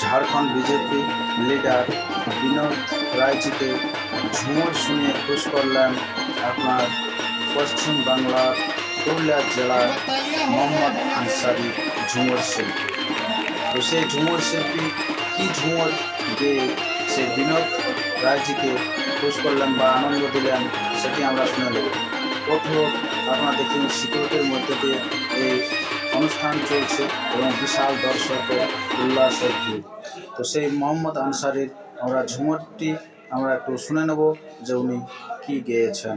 Jharkhand BJP leader Binod রায়জিকে ঝুমুর শুনিয়ে খুশ করলেন আপনার পশ্চিম বাংলার পুরুলিয়া জেলার মোহাম্মদ আনসারি ঝুমুর শিল্পী। তো সেই ঝুমুর শিল্পী কি ঝুমুর গেয়ে সে বিনোদ রায়জিকে খুশ করলেন বা আনন্দ দিলেন সেটি আমরা শুনে নেব। প্রথম আপনারা দেখুন সিকিউরিটির মধ্যে দিয়ে এই অনুষ্ঠান চলছে এবং বিশাল দর্শকের উল্লাসের ভিড়। তো সেই মোহাম্মদ আনসারির আমরা ঝুমরটি আমরা একটু শুনে নেব যে উনি কী গেয়েছেন।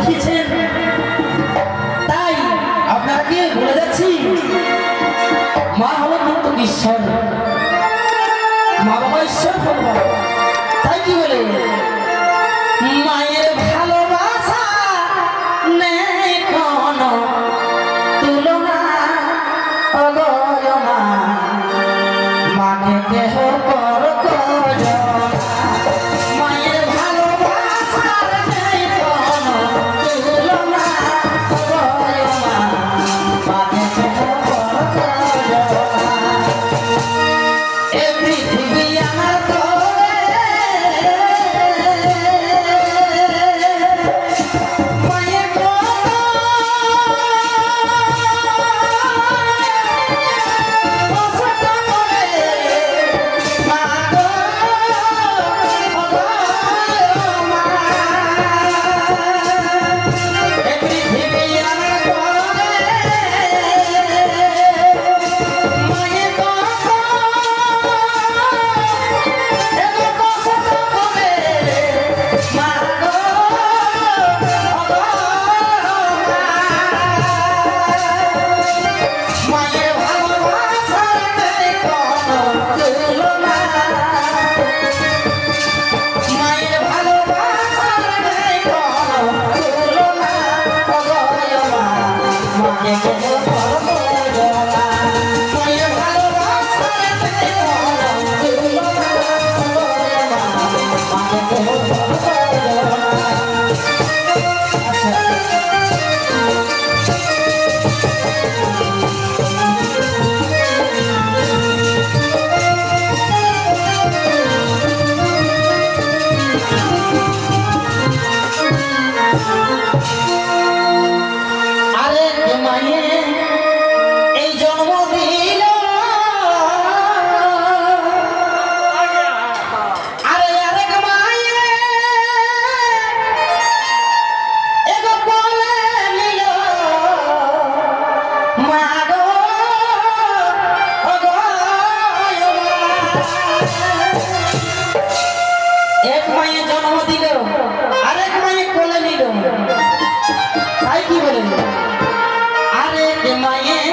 দেখিয়েছেন তাই আপনাকে বলে যাচ্ছি, মা হলো মুক্ত ঈশ্বর। মা বাবা ঈশ্বর তাই কি বলে? মায়ের ভালোবাসা তুলনা। অগয় মা মাকে দেহ করো। in my end.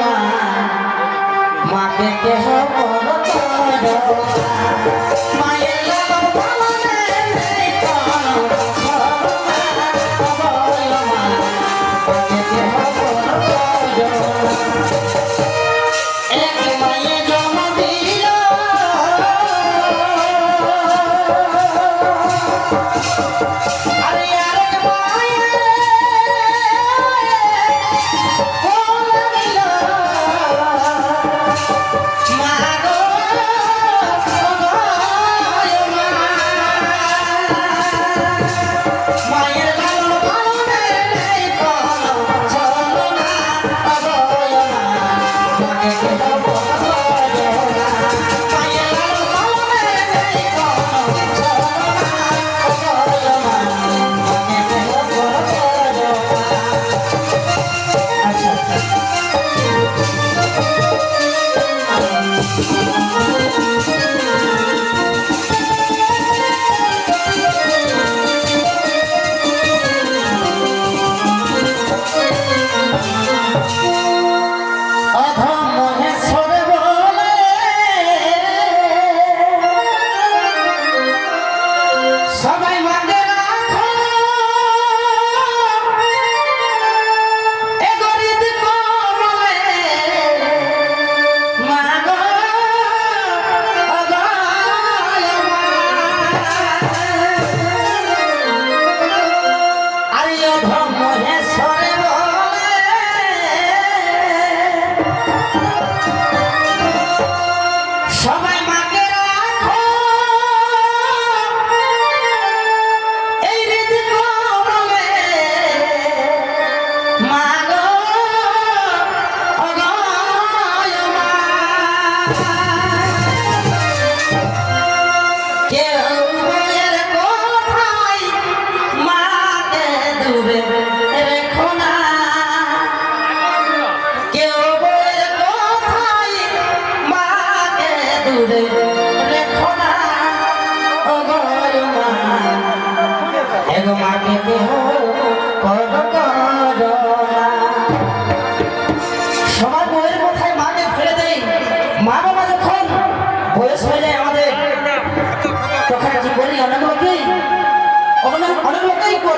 না মাকে কেহ করো মায়ের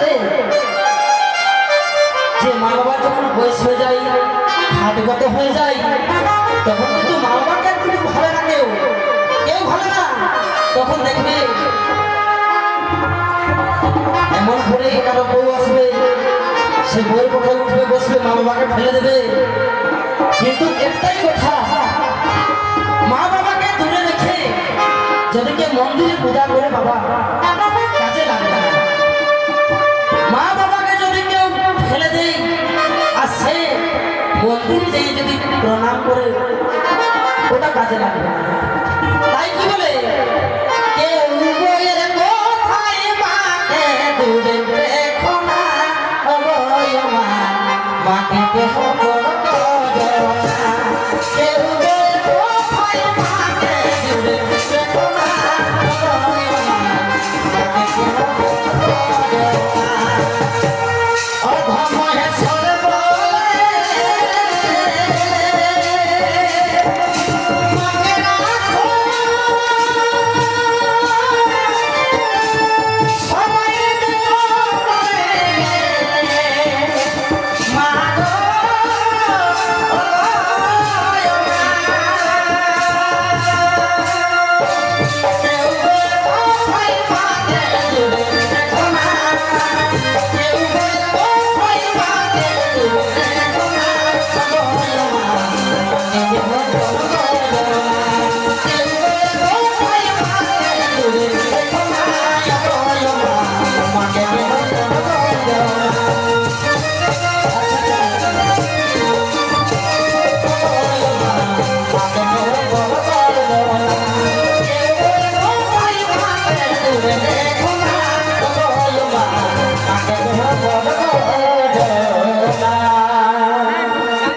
লোকেই যে মা বাবার যখন বয়স হয়ে যায় হাটগত হয়ে যায়, তখন কিন্তু মা বাবাকে কিন্তু ভালো না কেউ। কেউ ভালো না। তখন দেখবে, এমন করে কারও বউ আসবে, সে বউয়ের কোথায় উঠবে, বসবে মা বাবাকে ফেলে দেবে। কিন্তু একটাই কথা মা বাবাকে দূরে রেখে যদি কেউ মন্দিরে পূজা করে বাবা ঘুরতে যদি প্রণাম করে, ওটা কাজে লাগবে তাই কি বলে? কেউ বইয়ের কোথায় মাকে দূরে দেখো না অবয় মা মাকে কেহ কেউ বইয়ের কোথায় মাকে